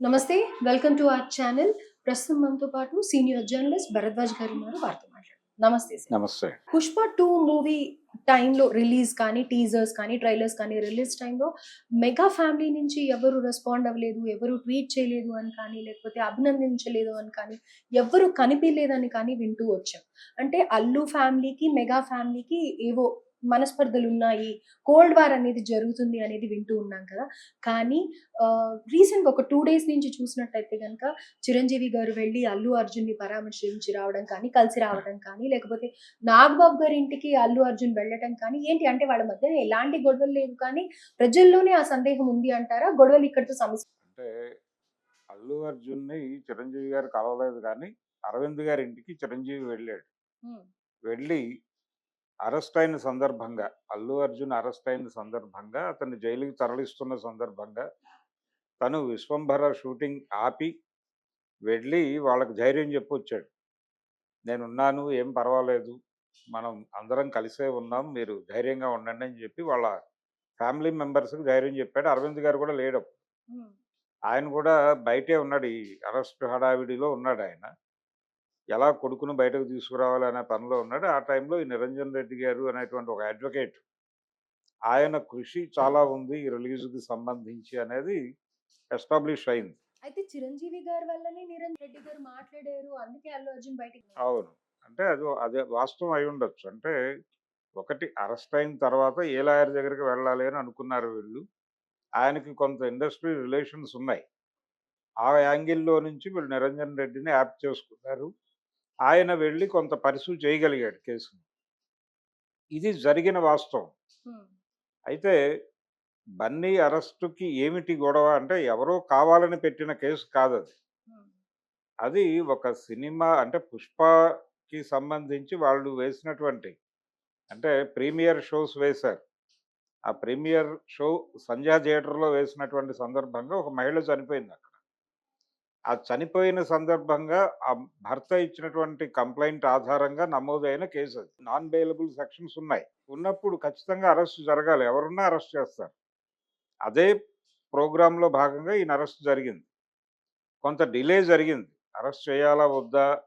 నమస్తే welcome to our channel. ప్రస్తుతం మనతో పాటు సీనియర్ జర్నలిస్ట్ భరద్వాజ్ గారు ఉన్నారు వారితో మాట్లాడు నమస్తే సార్. నమస్తే. పుష్ప టూ మూవీ టైంలో రిలీజ్ కానీ టీజర్స్ కానీ ట్రైలర్స్ కానీ రిలీజ్ టైంలో మెగా ఫ్యామిలీ నుంచి ఎవరు రెస్పాండ్ అవ్వలేదు ఎవరు ట్వీట్ చేయలేదు అని కానీ లేకపోతే అభినందించలేదు అని కానీ ఎవరు కనిపించలేదని కానీ వింటూ వచ్చాం. అంటే అల్లు ఫ్యామిలీకి మెగా ఫ్యామిలీకి ఏవో మనస్పర్ధలు ఉన్నాయి కోల్డ్ వార్ అనేది జరుగుతుంది అనేది వింటూ ఉన్నాం కదా. కానీ రీసెంట్ ఒక టూ డేస్ నుంచి చూసినట్టయితే కనుక చిరంజీవి గారు వెళ్ళి అల్లు అర్జున్ని పరామర్శించి రావడం కానీ కలిసి రావడం కానీ లేకపోతే నాగబాబు గారి ఇంటికి అల్లు అర్జున్ వెళ్ళటం కానీ ఏంటి అంటే వాళ్ళ మధ్య ఎలాంటి గొడవలు లేవు కానీ ప్రజల్లోనే ఆ సందేహం ఉంది అంటారా? గొడవలు ఇక్కడితో సమస్య అంటే అల్లు అర్జున్ని చిరంజీవి గారు కలవలేదు కానీ అరవింద్ గారి ఇంటికి చిరంజీవి వెళ్ళాడు. వెళ్ళి అరెస్ట్ అయిన సందర్భంగా అల్లు అర్జున్ అరెస్ట్ అయిన సందర్భంగా అతన్ని జైలుకి తరలిస్తున్న సందర్భంగా తను విశ్వంభర షూటింగ్ ఆపి వెళ్ళి వాళ్ళకి ధైర్యం చెప్పొచ్చాడు. నేనున్నాను ఏం పర్వాలేదు మనం అందరం కలిసే ఉన్నాం మీరు ధైర్యంగా ఉండండి అని చెప్పి వాళ్ళ ఫ్యామిలీ మెంబర్స్కి ధైర్యం చెప్పాడు. అరవింద్ గారు కూడా లేడు ఆయన కూడా బయటే ఉన్నాడు ఈ అరెస్ట్ హడావిడిలో ఉన్నాడు ఆయన. ఎలా కొడుకును బయటకు తీసుకురావాలి అనే పనిలో ఉన్నాడు ఆ టైంలో ఈ నిరంజన్ రెడ్డి గారు అనేటువంటి ఒక అడ్వకేట్ ఆయన కృషి చాలా ఉంది. ఈ రిలీజ్కి సంబంధించి అనేది ఎస్టాబ్లిష్ అయింది. అయితే చిరంజీవి గారి వల్లనే నిరంజన్ రెడ్డి గారు మాట్లాడారు. అందుకే అల్లు అర్జున్ బయటికి అవును. అంటే అది అదే వాస్తవం అయి ఉండొచ్చు. అంటే ఒకటి అరెస్ట్ అయిన తర్వాత ఏ లాయర్ దగ్గరికి వెళ్ళాలి అని అనుకున్నారు వీళ్ళు. ఆయనకి కొంత ఇండస్ట్రీ రిలేషన్స్ ఉన్నాయి. ఆ యాంగిల్లో నుంచి వీళ్ళు నిరంజన్ రెడ్డిని యాప్ చేసుకున్నారు. ఆయన వెళ్ళి కొంత పరిశు చేయగలిగాడు కేసును. ఇది జరిగిన వాస్తవం. అయితే బన్నీ అరెస్టుకి ఏమిటి గొడవ అంటే ఎవరో కావాలని పెట్టిన కేసు కాదు అది. అది ఒక సినిమా అంటే పుష్పకి సంబంధించి వాళ్ళు వేసినటువంటి అంటే ప్రీమియర్ షోస్ వేశారు. ఆ ప్రీమియర్ షో సంధ్యా థియేటర్లో వేసినటువంటి సందర్భంగా ఒక మహిళ చనిపోయింది అక్కడ ఆ చనిపోయిన సందర్భంగా ఆ భర్త ఇచ్చినటువంటి కంప్లైంట్ ఆధారంగా నమోదైన కేసు అది. నాన్ బెయిలబుల్ సెక్షన్స్ ఉన్నాయి. ఉన్నప్పుడు ఖచ్చితంగా అరెస్ట్ జరగాలి. ఎవరున్నా అరెస్ట్ చేస్తారు. అదే ప్రోగ్రాంలో భాగంగా ఈయన అరెస్ట్ జరిగింది. కొంత డిలే జరిగింది. అరెస్ట్ చేయాలా వద్దా?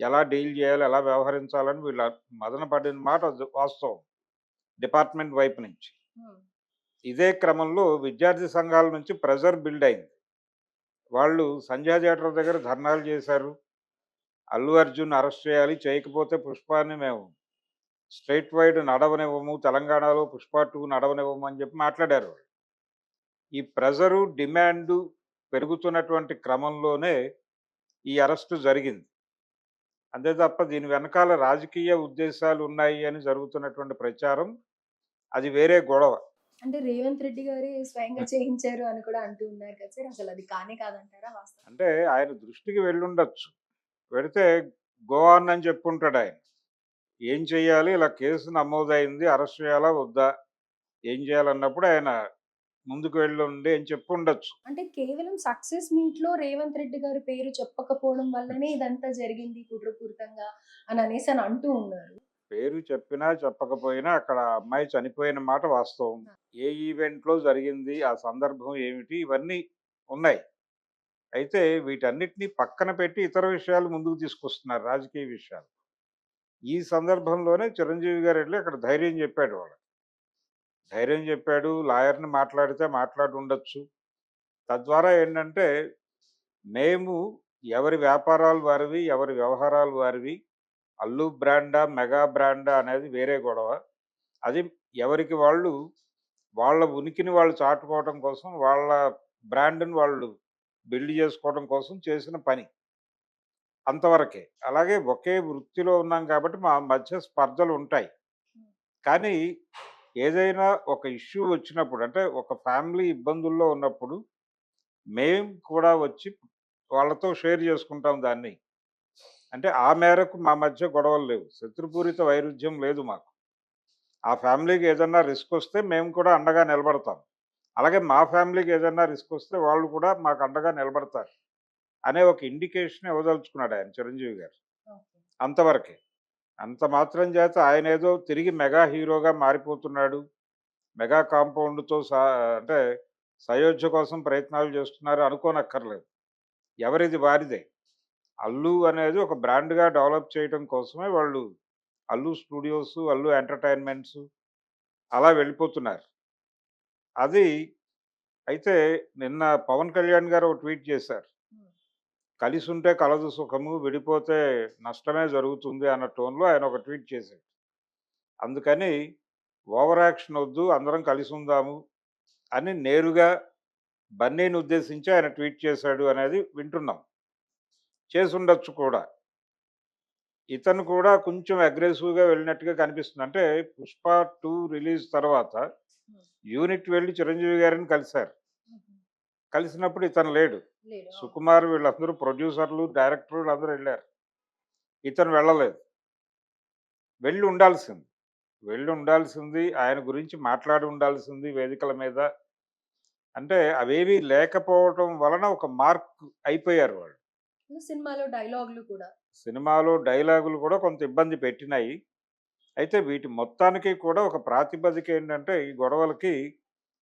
ఎలా డీల్ చేయాలి? ఎలా వ్యవహరించాలని వీళ్ళ మదన పడిన మాట వాస్తవం. డిపార్ట్మెంట్ వైపు నుంచి. ఇదే క్రమంలో విద్యార్థి సంఘాల నుంచి ప్రెజర్ బిల్డ్ అయింది. వాళ్ళు సంధ్యా థియేటర్ దగ్గర ధర్నాలు చేశారు. అల్లు అర్జున్ అరెస్ట్ చేయాలి చేయకపోతే పుష్పాన్ని మేము స్ట్రైట్ వైడ్ నడవనివ్వము తెలంగాణలో పుష్ప టూ నడవనివ్వము అని చెప్పి మాట్లాడారు ఈ ప్రెజరు డిమాండు పెరుగుతున్నటువంటి క్రమంలోనే ఈ అరెస్టు జరిగింది. అంతే తప్ప దీని వెనకాల రాజకీయ ఉద్దేశాలు ఉన్నాయి అని జరుగుతున్నటువంటి ప్రచారం అది వేరే గొడవ. అంటే రేవంత్ రెడ్డి గారే స్వయంగా చేయించారు అని కూడా అంటూ ఉన్నారు కదా సార్. అసలు అది కానే కాదంటారా వాస్తవం? అంటే ఆయన దృష్టికి వెళ్ళుండొచ్చు. పెడితే గోవాన్ అని చెప్పుంటాడు ఆయన. ఏం చేయాలి ఇలా కేసు నమోదైంది అరెస్ట్ చేయాలా? వద్దా? ఏం చేయాలన్నప్పుడు ఆయన ముందుకు వెళ్ళుండి అని చెప్పి ఉండొచ్చు అంటే కేవలం సక్సెస్ మీట్లో రేవంత్ రెడ్డి గారి పేరు చెప్పకపోవడం వల్లనే ఇదంతా జరిగింది కుట్రపూరితంగా అని అనేసి అని అంటూ ఉన్నారు. పేరు చెప్పినా చెప్పకపోయినా అక్కడ అమ్మాయి చనిపోయిన మాట వాస్తవం. ఏ ఈవెంట్లో జరిగింది ఆ సందర్భం ఏమిటి ఇవన్నీ ఉన్నాయి. అయితే వీటన్నిటిని పక్కన పెట్టి ఇతర విషయాలు ముందుకు తీసుకొస్తున్నారు రాజకీయ విషయాలు. ఈ సందర్భంలోనే చిరంజీవి గారు వెళ్ళి అక్కడ ధైర్యం చెప్పాడు వాళ్ళకి. ధైర్యం చెప్పాడు లాయర్ని మాట్లాడితే మాట్లాడి ఉండొచ్చు. తద్వారా ఏంటంటే మేము ఎవరి వ్యాపారాలు వారివి ఎవరి వ్యవహారాలు వారివి అల్లు బ్రాండా మెగా బ్రాండా అనేది వేరే గొడవ. అది ఎవరికి వాళ్ళు వాళ్ళ ఉనికిని వాళ్ళు చాటుకోవడం కోసం వాళ్ళ బ్రాండ్ని వాళ్ళు బిల్డ్ చేసుకోవడం కోసం చేసిన పని. అంతవరకే. అలాగే ఒకే వృత్తిలో ఉన్నాం కాబట్టి మా మధ్య స్పర్ధలు ఉంటాయి. కానీ ఏదైనా ఒక ఇష్యూ వచ్చినప్పుడు అంటే ఒక ఫ్యామిలీ ఇబ్బందుల్లో ఉన్నప్పుడు మేం కూడా వచ్చి వాళ్ళతో షేర్ చేసుకుంటాం దాన్ని. అంటే ఆ మేరకు మా మధ్య గొడవలు లేవు. శత్రుపూరిత వైరుధ్యం లేదు మాకు. ఆ ఫ్యామిలీకి ఏదన్నా రిస్క్ వస్తే మేము కూడా అండగా నిలబడతాం. అలాగే మా ఫ్యామిలీకి ఏదన్నా రిస్క్ వస్తే వాళ్ళు కూడా మాకు అండగా నిలబడతారు అనే ఒక ఇండికేషన్ ఇవ్వదలుచుకున్నాడు ఆయన చిరంజీవి గారు. అంతవరకే. అంత మాత్రం చేత ఆయన ఏదో తిరిగి మెగా హీరోగా మారిపోతున్నాడు. మెగా కాంపౌండ్తో సా అంటే సయోధ్య కోసం ప్రయత్నాలు చేస్తున్నారు అనుకోనక్కర్లేదు. ఎవరిది వారిదే. అల్లు అనేది ఒక బ్రాండ్గా డెవలప్ చేయడం కోసమే వాళ్ళు అల్లు స్టూడియోస్ అల్లు ఎంటర్టైన్మెంట్స్ అలా వెళ్ళిపోతున్నారు. అది అయితే నిన్న పవన్ కళ్యాణ్ గారు ఒక ట్వీట్ చేశారు. కలిసి ఉంటే కలదు సుఖము విడిపోతే నష్టమే జరుగుతుంది అన్న టోన్లో ఆయన ఒక ట్వీట్ చేశాడు అందుకని ఓవర్ యాక్షన్ వద్దు అందరం కలిసి ఉందాము అని నేరుగా బన్నీని ఉద్దేశించి ఆయన ట్వీట్ చేశాడు అనేది వింటున్నాం. చేసి ఉండొచ్చు కూడా. ఇతను కూడా కొంచెం అగ్రెసివ్గా వెళ్ళినట్టుగా కనిపిస్తుంది. అంటే పుష్ప టూ రిలీజ్ తర్వాత యూనిట్ వెళ్ళి చిరంజీవి గారిని కలిశారు. కలిసినప్పుడు ఇతను లేడు. లేడు. సుకుమార్ వీళ్ళందరూ ప్రొడ్యూసర్లు డైరెక్టర్లు అందరూ వెళ్ళారు. ఇతను వెళ్ళలేదు. వెళ్ళి ఉండాల్సింది. వెళ్ళి ఉండాల్సింది ఆయన గురించి మాట్లాడి ఉండాల్సింది వేదికల మీద. అంటే అవేవి లేకపోవటం వలన ఒక మార్క్ అయిపోయారు వాళ్ళు. సినిమాలో డైలాగులు కూడా. సినిమాలో డైలాగులు కూడా కొంత ఇబ్బంది పెట్టినాయి. అయితే వీటి మొత్తానికి కూడా ఒక ప్రాతిపదిక ఏంటంటే ఈ గొడవలకి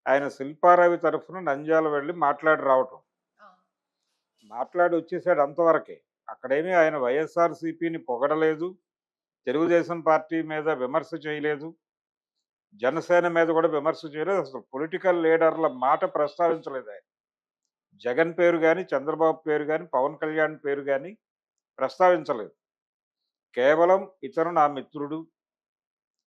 ఆయన శిల్పారావి తరఫున నంద్యాల వెళ్ళి మాట్లాడి రావటం. మాట్లాడి వచ్చేసాడు అంతవరకే. అక్కడేమీ ఆయన వైఎస్ఆర్సీపీని పొగడలేదు. తెలుగుదేశం పార్టీ మీద విమర్శ చేయలేదు. జనసేన మీద కూడా విమర్శ చేయలేదు. అసలు పొలిటికల్ లీడర్ల మాట ప్రస్తావించలేదు ఆయన. జగన్ పేరు కానీ చంద్రబాబు పేరు కానీ పవన్ కళ్యాణ్ పేరు కానీ ప్రస్తావించలేదు. కేవలం ఇతను నా మిత్రుడు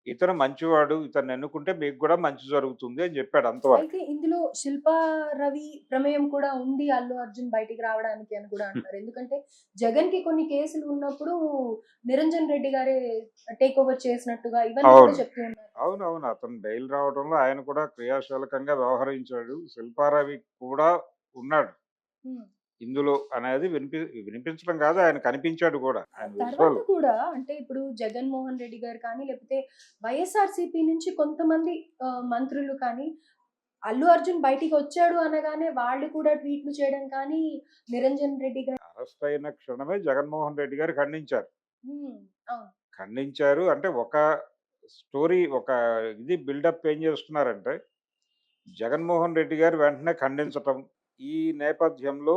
ఇతను మంచివాడు ఇతను ఎన్నుకుంటే మీకు కూడా మంచి జరుగుతుంది అని చెప్పాడు అంతవరకు. అయితే ఇందులో శిల్పా రవి ప్రమేయం కూడా ఉంది అల్లు అర్జున్ బయటికి రావడానికి అని కూడా అంటారు. ఎందుకంటే జగన్కి కొన్ని కేసులు ఉన్నప్పుడు నిరంజన్ రెడ్డి గారే టేక్ ఓవర్ చేసినట్టుగా ఇవన్నీ కూడా. చెప్తూ ఉన్నారు. అవును అవును అతను బెయిల్ రావడంలో ఆయన కూడా క్రియాశీలకంగా వ్యవహరించాడు. శిల్పారావి కూడా ఉన్నాడు. ఇందులో అనేది వినిపి వినిపించడం కాదు ఆయన కనిపించాడు కూడా. ఆయన కూడా అంటే ఇప్పుడు జగన్మోహన్ రెడ్డి గారు కానీ లేకపోతే వైఎస్ఆర్సీపీ నుంచి కొంతమంది మంత్రులు కానీ అల్లు అర్జున్ బయటికి వచ్చాడు అనగానే వాళ్ళు కూడా ట్వీట్లు చేయడం కానీ నిరంజన్ రెడ్డి గారు అరెస్ట్ అయిన క్షణమే జగన్మోహన్ రెడ్డి గారు ఖండించారు. ఖండించారు అంటే ఒక స్టోరీ ఒక ఇది బిల్డప్ ఏం చేస్తున్నారంటే జగన్మోహన్ రెడ్డి గారు వెంటనే ఖండించటం ఈ నేపథ్యంలో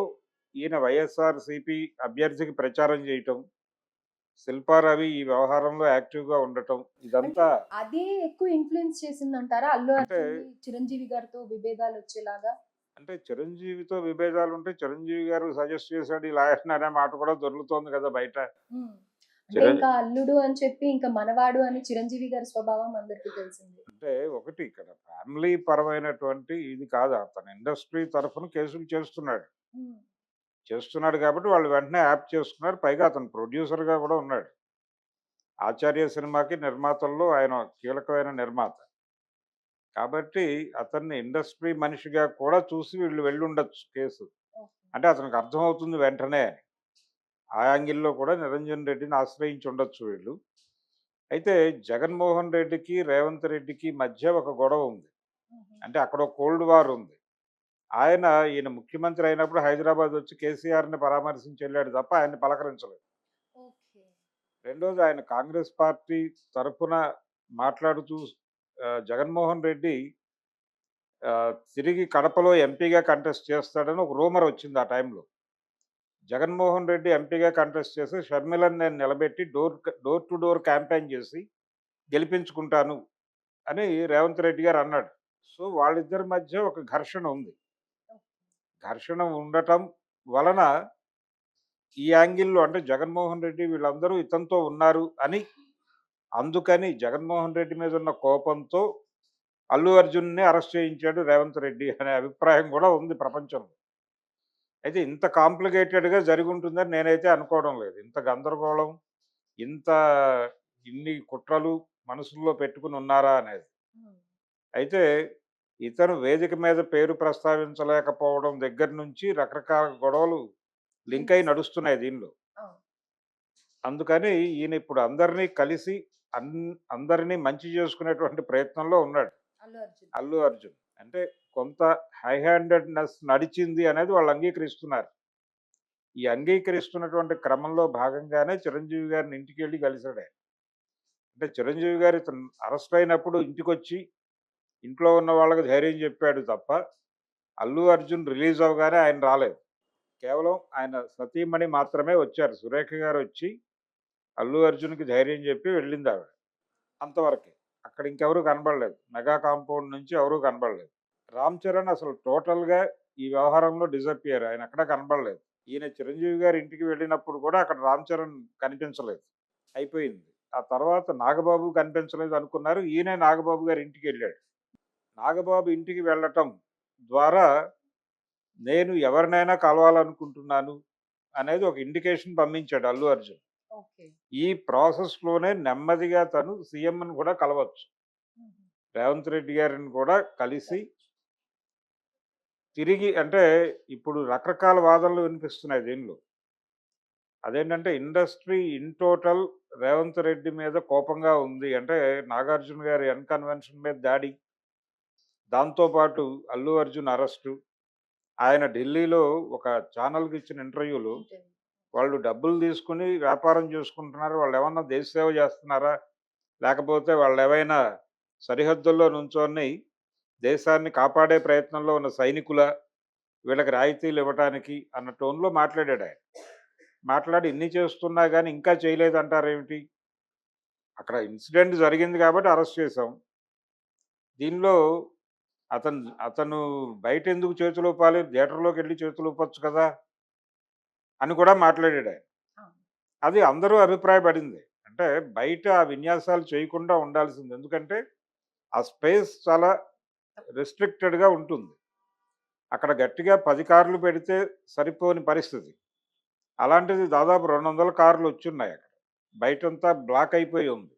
ఈయన వైఎస్ఆర్సీపీ అభ్యర్థికి ప్రచారం చేయటం శిల్పారవి ఈ వ్యవహారంలో యాక్టివ్గా ఉండటం ఇదంతా అదే ఎక్కువ ఇన్ఫ్లుయెన్స్ చేసిందంటారా? అల్లు చిరంజీవి గారితో విభేదాలు వచ్చేలాగా? అంటే చిరంజీవితో విభేదాలు ఉంటే చిరంజీవి గారు సజెస్ట్ చేశాడు ఇలా అనే మాట కూడా దొరుకుతోంది కదా బయట. అంటే ఇంకా అల్లుడు అని చెప్పి ఇంకా మనవాడు అని చిరంజీవి గారి స్వభావం అందరికీ తెలిసింది. అంటే ఒకటి ఇక్కడ ఫ్యామిలీ పరమైనటువంటి ఇది కాదు. అతను ఇండస్ట్రీ తరఫున కేసులు చేస్తున్నాడు. చేస్తున్నాడు కాబట్టి వాళ్ళు వెంటనే యాప్ చేసుకున్నారు. పైగా అతను ప్రొడ్యూసర్గా కూడా ఉన్నాడు. ఆచార్య సినిమాకి నిర్మాతల్లో ఆయన కీలకమైన నిర్మాత. కాబట్టి అతన్ని ఇండస్ట్రీ మనిషిగా కూడా చూసి వీళ్ళు వెళ్ళి ఉండొచ్చు కేసు. అంటే అతనికి అర్థమవుతుంది వెంటనే అని. ఆ యాంగిల్లో కూడా నిరంజన్ రెడ్డిని ఆశ్రయించి ఉండొచ్చు వీళ్ళు. అయితే జగన్మోహన్ రెడ్డికి రేవంత్ రెడ్డికి మధ్య ఒక గొడవ ఉంది. అంటే అక్కడ ఒక కోల్డ్ వార్ ఉంది. ఆయన ఈయన ముఖ్యమంత్రి అయినప్పుడు హైదరాబాద్ వచ్చి కేసీఆర్ని పరామర్శించి వెళ్ళాడు తప్ప ఆయన్ని పలకరించలేదు. రెండోది ఆయన కాంగ్రెస్ పార్టీ తరఫున మాట్లాడుతూ జగన్మోహన్ రెడ్డి తిరిగి కడపలో ఎంపీగా కంటెస్ట్ చేస్తాడని ఒక రూమర్ వచ్చింది ఆ టైంలో. జగన్మోహన్ రెడ్డి ఎంపీగా కంటెస్ట్ చేసి షర్మిలను నేను నిలబెట్టి door door to door campaign చేసి గెలిపించుకుంటాను అని రేవంత్ రెడ్డి గారు అన్నాడు. సో వాళ్ళిద్దరి మధ్య ఒక ఘర్షణ ఉంది. ఘర్షణ ఉండటం వలన ఈ యాంగిల్లో అంటే జగన్మోహన్ రెడ్డి వీళ్ళందరూ ఇతనితో ఉన్నారు అని అందుకని జగన్మోహన్ రెడ్డి మీద ఉన్న కోపంతో అల్లు అర్జున్ని అరెస్ట్ చేయించాడు రేవంత్ రెడ్డి అనే అభిప్రాయం కూడా ఉంది ప్రపంచంలో. అయితే ఇంత కాంప్లికేటెడ్గా జరిగి ఉంటుందని నేనైతే అనుకోవడం లేదు. ఇంత గందరగోళం ఇంత ఇన్ని కుట్రలు మనసుల్లో పెట్టుకుని ఉన్నారా అనేది. అయితే ఇతను వేదిక మీద పేరు ప్రస్తావించలేకపోవడం దగ్గర నుంచి రకరకాల గొడవలు లింక్ అయి నడుస్తున్నాయి దీనిలో. అందుకని ఈయన ఇప్పుడు అందరినీ కలిసి అన్ అందరినీ మంచి చేసుకునేటువంటి ప్రయత్నంలో ఉన్నాడు. అల్లు అర్జున్. అంటే కొంత హై హ్యాండెడ్నెస్ నడిచింది అనేది వాళ్ళు అంగీకరిస్తున్నారు. ఈ అంగీకరిస్తున్నటువంటి క్రమంలో భాగంగానే చిరంజీవి గారిని ఇంటికి వెళ్ళి కలిశాడు ఆయన. అంటే చిరంజీవి గారు అరెస్ట్ అయినప్పుడు ఇంటికి వచ్చి ఇంట్లో ఉన్న వాళ్ళకి ధైర్యం చెప్పాడు తప్ప అల్లు అర్జున్ రిలీజ్ అవ్వగానే ఆయన రాలేదు. కేవలం ఆయన సతీమణి మాత్రమే వచ్చారు. సురేఖ గారు వచ్చి అల్లు అర్జున్కి ధైర్యం చెప్పి వెళ్ళింది ఆవిడ అంతవరకే. అక్కడ ఇంకెవరూ కనబడలేదు. మెగా కాంపౌండ్ నుంచి ఎవరూ కనబడలేదు. రామ్ చరణ్ అసలు టోటల్గా ఈ వ్యవహారంలో డిజపియర్ ఆయన ఎక్కడా కనబడలేదు. ఈయన చిరంజీవి గారి ఇంటికి వెళ్ళినప్పుడు కూడా అక్కడ రామ్ చరణ్ కనిపించలేదు. అయిపోయింది. ఆ తర్వాత నాగబాబు కనిపించలేదు అనుకున్నారు. ఈయనే నాగబాబు గారి ఇంటికి వెళ్ళాడు. నాగబాబు ఇంటికి వెళ్ళటం ద్వారా నేను ఎవరినైనా కలవాలనుకుంటున్నాను అనేది ఒక ఇండికేషన్ పంపించాడు అల్లు అర్జున్. ఈ ప్రాసెస్లోనే నెమ్మదిగా తను సీఎంని కూడా కలవచ్చు. రేవంత్ రెడ్డి గారిని కూడా కలిసి తిరిగి అంటే ఇప్పుడు రకరకాల వాదనలు వినిపిస్తున్నాయి దీనిలో. అదేంటంటే industry in total Revanth Reddy మీద కోపంగా ఉంది. అంటే నాగార్జున గారి అన్కన్వెన్షన్ మీద దాడి. దాంతోపాటు అల్లు అర్జున్ అరెస్టు. ఆయన ఢిల్లీలో ఒక ఛానల్కి ఇచ్చిన ఇంటర్వ్యూలో. వాళ్ళు డబ్బులు తీసుకుని వ్యాపారం చేసుకుంటున్నారు. వాళ్ళు ఏమన్నా దేశ సేవ చేస్తున్నారా? లేకపోతే వాళ్ళు ఏవైనా సరిహద్దుల్లో నుంచొని దేశాన్ని కాపాడే ప్రయత్నంలో ఉన్న సైనికుల వీళ్ళకి రాయితీలు ఇవ్వటానికి అన్న టోన్లో మాట్లాడాడు ఆయన. మాట్లాడి ఇన్ని చేస్తున్నా కానీ ఇంకా చేయలేదు అంటారేమిటి అక్కడ ఇన్సిడెంట్ జరిగింది కాబట్టి అరెస్ట్ చేసాం దీనిలో అతను అతను బయట ఎందుకు చేతులు ఊపాలి? థియేటర్లోకి వెళ్ళి చేతులు ఊపొచ్చు కదా? అని కూడా మాట్లాడాడు ఆయన. అది అందరూ అభిప్రాయపడింది. అంటే బయట ఆ విన్యాసాలు చేయకుండా ఉండాల్సింది. ఎందుకంటే ఆ స్పేస్ చాలా రెస్ట్రిక్టెడ్గా ఉంటుంది. అక్కడ గట్టిగా పది కార్లు పెడితే సరిపోని పరిస్థితి. అలాంటిది దాదాపు రెండు వందల కార్లు వచ్చున్నాయి అక్కడ. బయటంతా బ్లాక్ అయిపోయి ఉంది.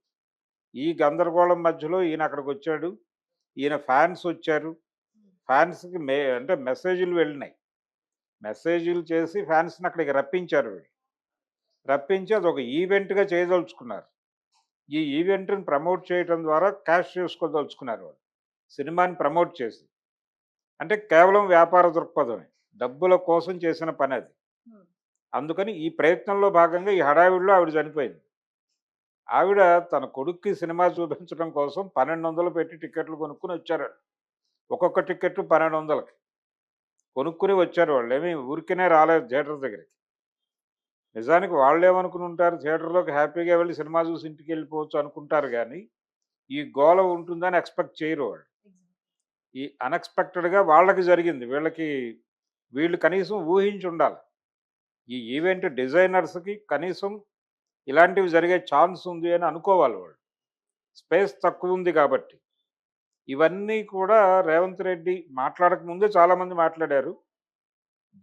ఈ గందరగోళం మధ్యలో ఈయన అక్కడికి వచ్చాడు. ఈయన ఫ్యాన్స్ వచ్చారు. ఫ్యాన్స్కి మే అంటే మెసేజ్లు వెళ్ళినాయి. మెసేజ్లు చేసి ఫ్యాన్స్ని అక్కడికి రప్పించారు వీళ్ళు. రప్పించి అది ఒక ఈవెంట్గా చేయదలుచుకున్నారు. ఈ ఈవెంట్ని ప్రమోట్ చేయడం ద్వారా క్యాష్ చేసుకోదలుచుకున్నారు వాళ్ళు. సినిమాని ప్రమోట్ చేసి అంటే కేవలం వ్యాపార దృక్పథమే. డబ్బుల కోసం చేసిన పని అది అందుకని ఈ ప్రయత్నంలో భాగంగా ఈ హడావిడిలో ఆవిడ చనిపోయింది. ఆవిడ తన కొడుక్కి సినిమా చూపించడం కోసం పన్నెండు వందలు పెట్టి టికెట్లు కొనుక్కుని వచ్చారు ఒక్కొక్క టికెట్ పన్నెండు వందలకి కొనుక్కుని వచ్చారు వాళ్ళు. ఏమీ ఊరికనే రాలేదు థియేటర్ దగ్గరికి. నిజానికి వాళ్ళు ఏమనుకుని ఉంటారు? థియేటర్లోకి హ్యాపీగా వెళ్ళి సినిమా చూసి ఇంటికి వెళ్ళిపోవచ్చు అనుకుంటారు కానీ ఈ గోల ఉంటుందని ఎక్స్పెక్ట్ చేయరు వాళ్ళు. ఈ అన్ఎక్స్పెక్టెడ్గా వాళ్ళకి జరిగింది. వీళ్ళకి వీళ్ళు కనీసం ఊహించి ఉండాలి ఈ ఈవెంట్ డిజైనర్స్కి కనీసం ఇలాంటివి జరిగే ఛాన్స్ ఉంది అని అనుకోవాలి వాళ్ళు. స్పేస్ తక్కువ ఉంది కాబట్టి. ఇవన్నీ కూడా రేవంత్ రెడ్డి మాట్లాడక ముందే చాలామంది మాట్లాడారు.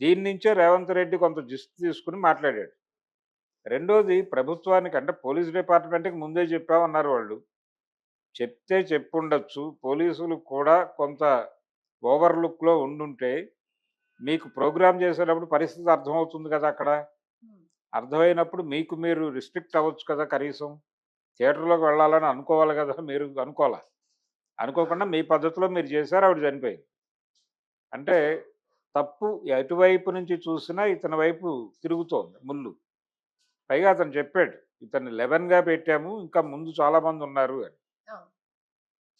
దీని నుంచే రేవంత్ రెడ్డి కొంత జిస్ట్ తీసుకుని మాట్లాడాడు. రెండోది ప్రభుత్వానికి అంటే పోలీస్ డిపార్ట్మెంట్కి ముందే చెప్పామన్నారు వాళ్ళు. చెప్తే చెప్పుండొచ్చు. పోలీసులు కూడా కొంత ఓవర్లుక్లో ఉండుంటే మీకు ప్రోగ్రామ్ చేసేటప్పుడు పరిస్థితి అర్థమవుతుంది కదా అక్కడ. అర్థమైనప్పుడు మీకు మీరు రిస్ట్రిక్ట్ అవ్వచ్చు కదా కనీసం. థియేటర్లోకి వెళ్ళాలని అనుకోవాలి కదా మీరు అనుకోవాలి? అనుకోకుండా మీ పద్ధతిలో మీరు చేశారు ఆవిడ చనిపోయింది. అంటే తప్పు ఎటువైపు నుంచి చూసినా ఇతని వైపు తిరుగుతోంది ముళ్ళు. పైగా అతను చెప్పాడు ఇతన్ని లెవెన్గా పెట్టాము ఇంకా ముందు చాలామంది ఉన్నారు అని.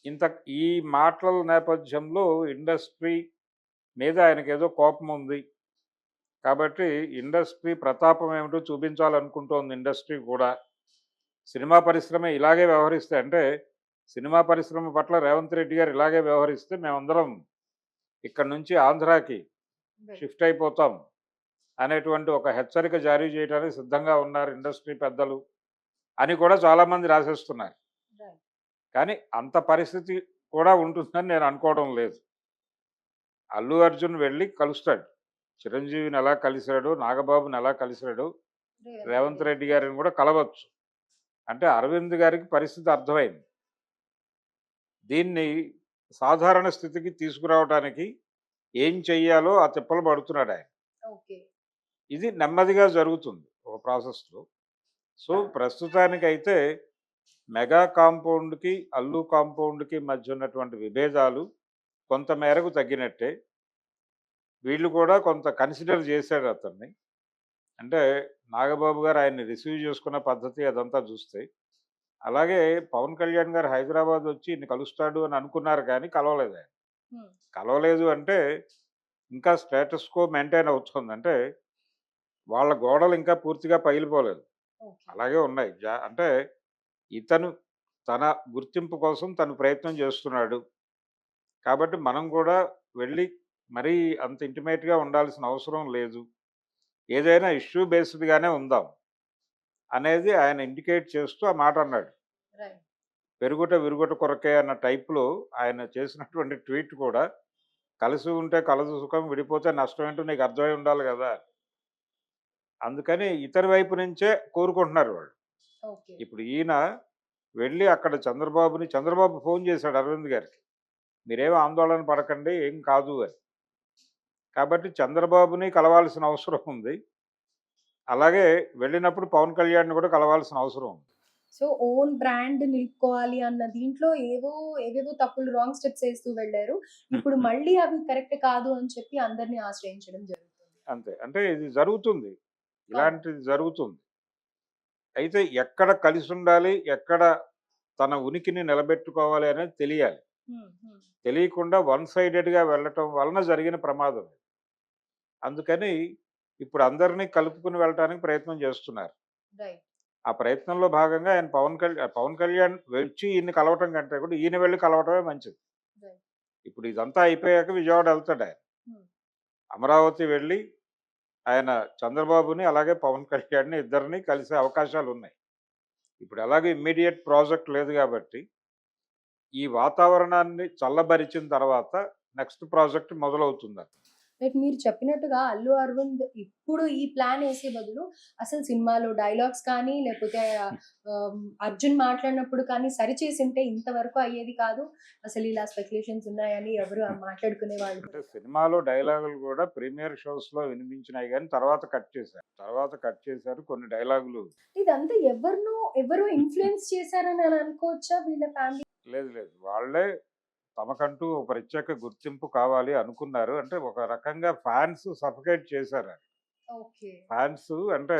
ఇంత ఈ మాటల నేపథ్యంలో ఇండస్ట్రీ మీద ఆయనకి ఏదో కోపం ఉంది కాబట్టి ఇండస్ట్రీ ప్రతాపం ఏమిటో చూపించాలనుకుంటోంది ఇండస్ట్రీ కూడా. సినిమా పరిశ్రమ ఇలాగే వ్యవహరిస్తే అంటే సినిమా పరిశ్రమ పట్ల రేవంత్ రెడ్డి గారు ఇలాగే వ్యవహరిస్తే మేమందరం ఇక్కడ నుంచి ఆంధ్రాకి షిఫ్ట్ అయిపోతాం అనేటువంటి ఒక హెచ్చరిక జారీ చేయడానికి సిద్ధంగా ఉన్నారు ఇండస్ట్రీ పెద్దలు అని కూడా చాలామంది రాసేస్తున్నారు. కానీ అంత పరిస్థితి కూడా ఉంటుందని నేను అనుకోవడం లేదు. అల్లు అర్జున్ వెళ్ళి కలుస్తాడు. చిరంజీవిని ఎలా కలిశాడు నాగబాబుని ఎలా కలిశాడు రేవంత్ రెడ్డి గారిని కూడా కలవచ్చు. అంటే అరవింద్ గారికి పరిస్థితి అర్థమైంది. దీన్ని సాధారణ స్థితికి తీసుకురావడానికి ఏం చెయ్యాలో ఆ తిప్పలు పడుతున్నాడు ఆయన. ఇది నెమ్మదిగా జరుగుతుంది ఒక ప్రాసెస్లో. సో ప్రస్తుతానికైతే మెగా కాంపౌండ్కి అల్లు కాంపౌండ్కి మధ్య ఉన్నటువంటి విభేదాలు కొంత మేరకు తగ్గినట్టే. వీళ్ళు కూడా కొంత కన్సిడర్ చేశారు అతన్ని. అంటే నాగబాబు గారు ఆయన్ని రిసీవ్ చేసుకున్న పద్ధతి అదంతా చూస్తే. అలాగే పవన్ కళ్యాణ్ గారు హైదరాబాద్ వచ్చి ఇన్ని కలుస్తాడు అని అనుకున్నారు కానీ కలవలేదు ఆయన. కలవలేదు అంటే ఇంకా స్టేటస్ కో మెయింటైన్ అవుతుంది. అంటే వాళ్ళ గోడలు ఇంకా పూర్తిగా పగిలిపోలేదు. అలాగే ఉన్నాయి. జా అంటే ఇతను తన గుర్తింపు కోసం తను ప్రయత్నం చేస్తున్నాడు. కాబట్టి మనం కూడా వెళ్ళి మరీ అంత ఇంటిమేట్గా ఉండాల్సిన అవసరం లేదు. ఏదైనా ఇష్యూ బేస్డ్గానే ఉందాం అనేది ఆయన ఇండికేట్ చేస్తూ ఆ మాట అన్నాడు. పెరుగుట విరుగుట కొరకే అన్న టైప్లో ఆయన చేసినటువంటి ట్వీట్ కూడా కలిసి ఉంటే కలదు సుఖం విడిపోతే నష్టం ఏంటో నీకు అర్థమై ఉండాలి కదా! అందుకని ఇతని వైపు నుంచే కోరుకుంటున్నారు వాళ్ళు. ఇప్పుడు ఈయన వెళ్ళి అక్కడ చంద్రబాబుని చంద్రబాబు ఫోన్ చేశాడు అరవింద్ గారికి. మీరేం ఆందోళన పడకండి ఏం కాదు అని. కాబట్టి చంద్రబాబుని కలవాల్సిన అవసరం ఉంది. అలాగే వెళ్ళినప్పుడు పవన్ కళ్యాణ్ని కూడా కలవాల్సిన అవసరం ఉంది. సో ఓన్ బ్రాండ్ నిలుపుకోవాలి అన్న దీంట్లో ఏవో ఏవేవో తప్పులు రాంగ్ స్టెప్స్ వేస్తూ వెళ్ళారు. ఇప్పుడు మళ్ళీ అవి కరెక్ట్ కాదు అని చెప్పి అందరినీ ఆశ్రయించడం జరుగుతుంది. అంతే. అంటే ఇది జరుగుతుంది. ఇలాంటిది జరుగుతుంది. అయితే ఎక్కడ కలిసి ఉండాలి ఎక్కడ తన ఉనికిని నిలబెట్టుకోవాలి అనేది తెలియాలి. తెలియకుండా వన్ సైడెడ్గా వెళ్ళటం వలన జరిగిన ప్రమాదం. అందుకని ఇప్పుడు అందరినీ కలుపుకుని వెళ్ళటానికి ప్రయత్నం చేస్తున్నారు ఆ ప్రయత్నంలో భాగంగా ఆయన పవన్ కళ్యాణ్ పవన్ కళ్యాణ్ వచ్చి ఈయన్ని కలవటం కంటే కూడా ఈయన వెళ్ళి కలవటమే మంచిది. ఇప్పుడు ఇదంతా అయిపోయాక విజయవాడ వెళ్తాడు ఆయన. అమరావతి వెళ్ళి ఆయన చంద్రబాబుని అలాగే పవన్ కళ్యాణ్ని ఇద్దరిని కలిసే అవకాశాలు ఉన్నాయి ఇప్పుడు అలాగే ఇమ్మీడియట్ ప్రాజెక్ట్ లేదు కాబట్టి ఈ వాతావరణాన్ని చల్లబరిచిన తర్వాత నెక్స్ట్ ప్రాజెక్ట్ మొదలవుతుంది రైట్ మీరు చెప్పినట్టుగా అల్లు అరవింద్ ఇప్పుడు ఈ ప్లాన్ వేసే బదులు అసలు సినిమాలో డైలాగ్స్ కానీ లేకపోతే అర్జున్ మాట్లాడినప్పుడు కానీ సరిచేసి ఉంటే ఇంతవరకు అయ్యేది కాదు. అసలు ఇలా స్పెక్యులేషన్స్ ఉన్నాయని ఎవరు మాట్లాడుకునే వాళ్ళు? సినిమాలో డైలాగులు కూడా ప్రీమియర్ షోస్లో వినిపించినాయి కానీ తర్వాత కట్ చేశారు. తర్వాత కట్ చేశారు కొన్ని డైలాగులు. ఇదంతా ఎవరినో ఎవరో ఇన్ఫ్లుయెన్స్ చేశారని అని అనుకోవచ్చా వీళ్ళ ఫ్యామిలీ లేదు లేదు. వాళ్ళే తమకంటూ ఒక ప్రత్యేక గుర్తింపు కావాలి అనుకున్నారు. అంటే ఒక రకంగా ఫ్యాన్స్ సఫకేట్ చేశారు ఫ్యాన్స్ అంటే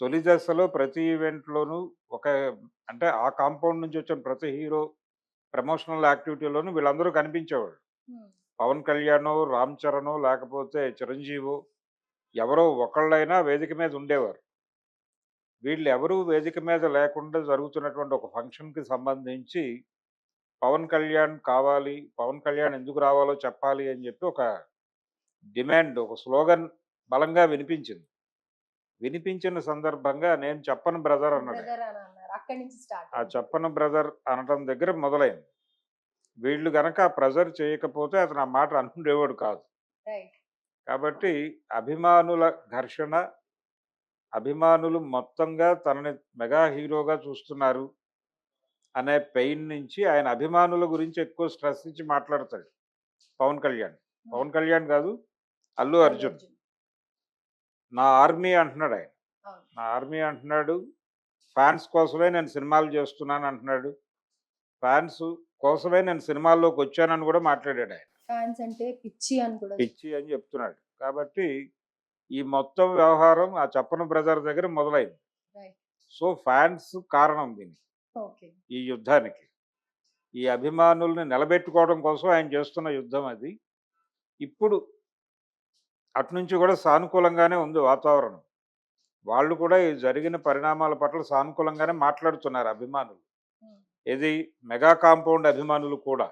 తొలి దశలో ప్రతి ఈవెంట్లోనూ ఒక అంటే ఆ కాంపౌండ్ నుంచి వచ్చిన ప్రతి హీరో ప్రమోషనల్ యాక్టివిటీలోనూ వీళ్ళందరూ కనిపించేవాళ్ళు. పవన్ కళ్యాణ్ రామ్ చరణ్ లేకపోతే చిరంజీవి ఎవరో ఒకళ్ళైనా వేదిక మీద ఉండేవారు. వీళ్ళు ఎవరు వేదిక మీద లేకుండా జరుగుతున్నటువంటి ఒక ఫంక్షన్కి సంబంధించి పవన్ కళ్యాణ్ కావాలి పవన్ కళ్యాణ్ ఎందుకు రావాలో చెప్పాలి అని చెప్పి ఒక డిమాండ్ ఒక స్లోగన్ బలంగా వినిపించింది. వినిపించిన సందర్భంగా నేను చెప్పను బ్రదర్ అన్నాడు. ఆ చెప్పను బ్రదర్ అనటం దగ్గర మొదలైంది. వీళ్ళు గనక ప్రెజర్ చేయకపోతే అతను ఆ మాట అనుండేవాడు కాదు. కాబట్టి అభిమానుల ఘర్షణ అభిమానులు మొత్తంగా తనని మెగా హీరోగా చూస్తున్నారు. అనే పెయిన్ నుంచి ఆయన అభిమానుల గురించి ఎక్కువ స్ట్రెస్ ఇచ్చి మాట్లాడతాడు పవన్ కళ్యాణ్. పవన్ కళ్యాణ్ కాదు అల్లు అర్జున్. నా ఆర్మీ అంటున్నాడు ఆయన. నా ఆర్మీ అంటున్నాడు ఫ్యాన్స్ కోసమే నేను సినిమాలు చేస్తున్నాను అంటున్నాడు ఫ్యాన్స్ కోసమే నేను సినిమాల్లోకి వచ్చానని కూడా మాట్లాడాడు ఆయన. ఫ్యాన్స్ అంటే పిచ్చి అని కూడా పిచ్చి అని చెప్తున్నాడు. కాబట్టి ఈ మొత్తం వ్యవహారం ఆ చెప్పన బ్రదర్ దగ్గర మొదలైంది. సో ఫ్యాన్స్ కారణం దీనికి. ఈ యుద్ధానికి. ఈ అభిమానుల్ని నిలబెట్టుకోవడం కోసం ఆయన చేస్తున్న యుద్ధం అది. ఇప్పుడు అటు నుంచి కూడా సానుకూలంగానే ఉంది వాతావరణం. వాళ్ళు కూడా ఈ జరిగిన పరిణామాల పట్ల సానుకూలంగానే మాట్లాడుతున్నారు అభిమానులు. ఇది మెగా కాంపౌండ్ అభిమానులు కూడా.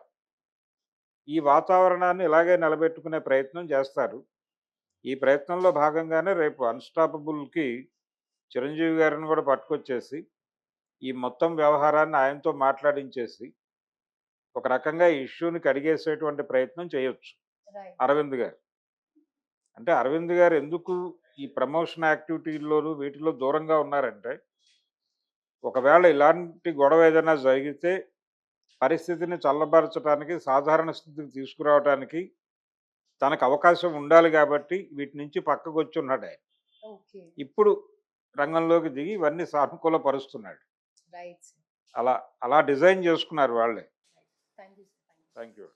ఈ వాతావరణాన్ని ఇలాగే నిలబెట్టుకునే ప్రయత్నం చేస్తారు. ఈ ప్రయత్నంలో భాగంగానే రేపు అన్స్టాపబుల్కి చిరంజీవి గారిని కూడా పట్టుకొచ్చేసి ఈ మొత్తం వ్యవహారాన్ని ఆయనతో మాట్లాడించేసి ఒక రకంగా ఈ ఇష్యూని కడిగేసేటువంటి ప్రయత్నం చేయొచ్చు. అరవింద్ గారు. అంటే అరవింద్ గారు ఎందుకు ఈ ప్రమోషన్ యాక్టివిటీల్లోనూ వీటిలో దూరంగా ఉన్నారంటే ఒకవేళ ఇలాంటి గొడవ ఏదైనా జరిగితే పరిస్థితిని చల్లబరచడానికి సాధారణ స్థితికి తీసుకురావడానికి తనకు అవకాశం ఉండాలి కాబట్టి వీటి నుంచి పక్కకు వచ్చి ఉన్నాడు ఆయన. ఇప్పుడు రంగంలోకి దిగి ఇవన్నీ సానుకూలపరుస్తున్నాడు రైట్ అలా అలా డిజైన్ చేసుకున్నారు వాళ్ళే. Thank you thank you